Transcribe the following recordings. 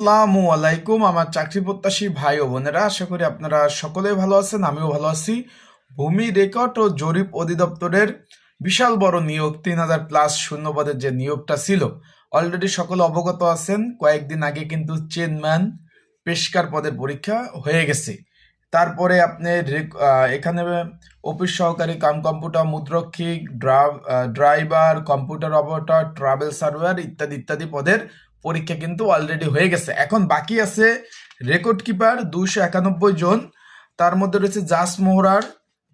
আসসালামু আলাইকুম, আমার চাকরি প্রত্যাশী ভাই ও বোনেরা। আশা করি আপনারা সকলেই ভালো আছেন, আমিও ভালো আছি। ভূমি রেকর্ড ও জরিপ অধিদপ্তরের বিশাল বড় নিয়োগ, তিন হাজার প্লাস শূন্যপদের যে নিয়োগটা ছিল। অলরেডি সকলে অবগত আছেন, কয়েকদিন আগে কিন্তু চেনম্যান পেশকার পদের পরীক্ষা হয়ে গেছে। তারপরে আপনি এখানে অফিস সহকারী কাম কম্পিউটার মুদ্রক্ষিক ড্রা- driver, computer operator, travel server ইত্যাদি ইত্যাদি পদের পরীক্ষা কিন্তু অলরেডি হয়ে গেছে। এখন বাকি আছে রেকর্ড কিপার দুশো একানব্বই জন, তার মধ্যে রয়েছে জাস মোহরার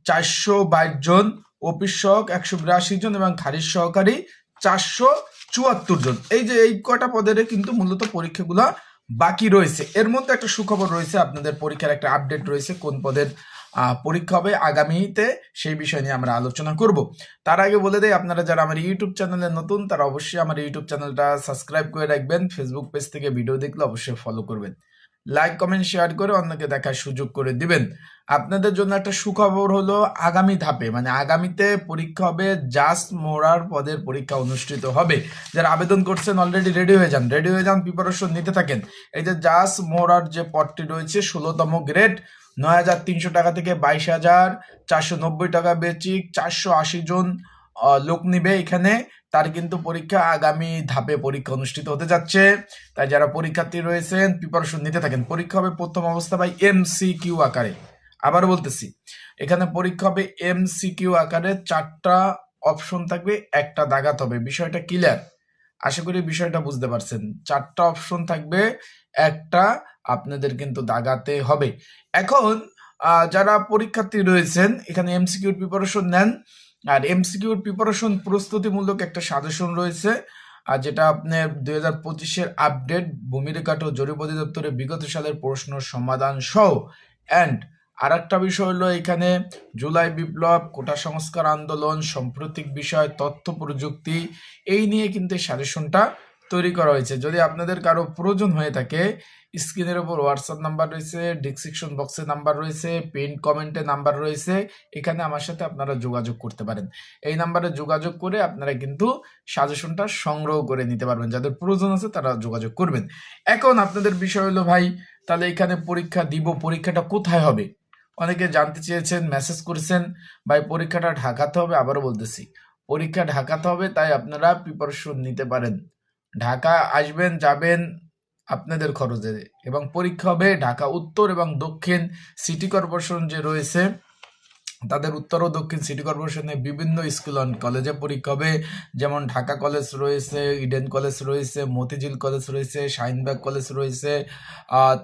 চারশো বাইশ জন, অফিস সহক একশো বিরাশি জন এবং খারিজ সহকারী চারশো চুয়াত্তর জন। এই যে এই কটা পদের কিন্তু মূলত পরীক্ষাগুলো বাকি রয়েছে। এর মধ্যে একটা সুখবর রয়েছে, আপনাদের পরীক্ষার একটা আপডেট রয়েছে কোন পদের পরীক্ষা হবে আগামীতে, সেই বিষয় নিয়ে আমরা আলোচনা করব। তার আগে বলে দেই, আপনারা যারা আমার ইউটিউব চ্যানেলে নতুন, তারা অবশ্যই আমার ইউটিউব চ্যানেলটা সাবস্ক্রাইব করে রাখবেন। ফেসবুক পেজ থেকে ভিডিও দেখলে অবশ্যই ফলো করবেন। লাইক কমেন্ট শেয়ার করে অন্যকে দেখার সুযোগ করে দিবেন। আপনাদের জন্য একটা সুখবর হলো আগামী ধাপে মানে আগামীতে পরীক্ষা হবে জাস্ট মোরার পদের পরীক্ষা অনুষ্ঠিত হবে। যারা আবেদন করছেন অলরেডি রেডি হয়ে যান রেডি হয়ে যান প্রিপারেশন নিতে থাকেন। এই যে জাস্ট মোরার যে পদটি রয়েছে, ষোলোতম গ্রেড নয় হাজার তিনশো টাকা থেকে বাইশ হাজার চারশো নব্বই টাকা বেচিক, চারশো আশি জন লোক নিবে এখানে। তার কিন্তু পরীক্ষা আগামী ধাপে পরীক্ষা অনুষ্ঠিত হতে যাচ্ছে। তাই যারা পরীক্ষার্থী রয়েছেন প্রিপারেশন নিতে থাকেন। পরীক্ষা হবে প্রথম অবস্থা বাই এমসি কিউ আকারে। আবার বলতেছি, এখানে পরীক্ষা হবে এমসি কিউ আকারে চারটা অপশন থাকবে, একটা দাগাতে হবে। বিষয়টা ক্লিয়ার আশা করি বিষয়টা বুঝতে পারছেন। চারটা অপশন থাকবে, একটা আপনাদের কিন্তু দাগাতে হবে। এখন যারা পরীক্ষার্থী রয়েছেন, এখানে এমসিকিউর প্রিপারেশন নেন। আর এমসিকিউর প্রিপারেশন প্রস্তুতিমূলক একটা সাজেশন রয়েছে আর যেটা আপনার দুই হাজার পঁচিশের আপডেট ভূমিরেখাট ও জরিপ অধিদপ্তরের বিগত সালের প্রশ্ন সমাধান সহ। অ্যান্ড আর একটা বিষয় হলো এখানে জুলাই বিপ্লব, কোটা সংস্কার আন্দোলন, সাম্প্রতিক বিষয়, তথ্য প্রযুক্তি, এই নিয়ে কিন্তু সাজেশনটা তৈরি করা হয়েছে। যদি আপনাদের কারও প্রয়োজন হয়ে থাকে, স্ক্রিনের ওপর হোয়াটসঅ্যাপ নাম্বার রয়েছে ডিসক্রিপশন বক্সে নাম্বার রয়েছে পিন কমেন্টে নাম্বার রয়েছে, এখানে আমার সাথে আপনারা যোগাযোগ করতে পারেন। এই নাম্বারে যোগাযোগ করে আপনারা কিন্তু সাজেশনটা সংগ্রহ করে নিতে পারবেন। যাদের প্রয়োজন আছে তারা যোগাযোগ করবেন। এখন আপনাদের বিষয় হলো ভাই, তাহলে এখানে পরীক্ষা দিব, পরীক্ষাটা কোথায় হবে? অনেকে জানতে চেয়েছেন মেসেজ করেছেন, ভাই পরীক্ষাটা ঢাকাতে হবে, আবারও বলতেছি। পরীক্ষা ঢাকাতে হবে, তাই আপনারা প্রিপারেশন নিতে পারেন। ঢাকা আসবেন, যাবেন আপনাদের খরচে। এবং পরীক্ষা হবে ঢাকা, উত্তর এবং দক্ষিণ সিটি কর্পোরেশন যে রয়েছে তাদের উত্তর ও দক্ষিণ সিটি কর্পোরেশনে বিভিন্ন স্কুল অ্যান্ড কলেজে পরীক্ষা হবে। যেমন ঢাকা কলেজ রয়েছে, ইডেন কলেজ রয়েছে, মতিঝিল কলেজ রয়েছে, শাহিনবাগ কলেজ রয়েছে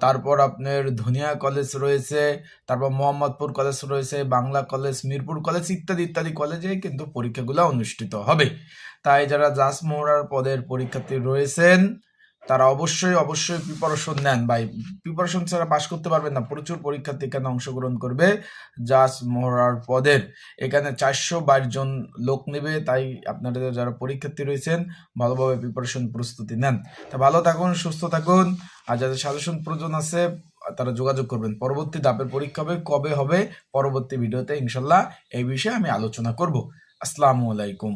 তারপর আপনার ধনিয়া কলেজ রয়েছে, তারপর মোহাম্মদপুর কলেজ রয়েছে, বাংলা কলেজ, মিরপুর কলেজ ইত্যাদি ইত্যাদি কলেজে কিন্তু পরীক্ষাগুলো অনুষ্ঠিত হবে। তাই যারা জাস মোহরার পদের পরীক্ষার্থী রয়েছেন তারা অবশ্যই অবশ্যই প্রিপারেশন নেন। ভাই প্রিপারেশন ছাড়া পাশ করতে পারবেন না। প্রচুর পরীক্ষার্থী এখানে অংশগ্রহণ করবে। জাস মোহরার পদের। এখানে চারশো বাইশ জন লোক নেবে, তাই আপনাদের যারা পরীক্ষার্থী রয়েছেন, ভালোভাবে প্রিপারেশন প্রস্তুতি নেন। তা ভালো থাকুন, সুস্থ থাকুন। আর যাদের সাজেশন প্রয়োজন আছে, তারা যোগাযোগ করবেন। পরবর্তী ধাপের পরীক্ষা হবে, কবে হবে? পরবর্তী ভিডিওতে ইনশাল্লাহ এই বিষয়ে আমি আলোচনা করব। আসসালামু আলাইকুম।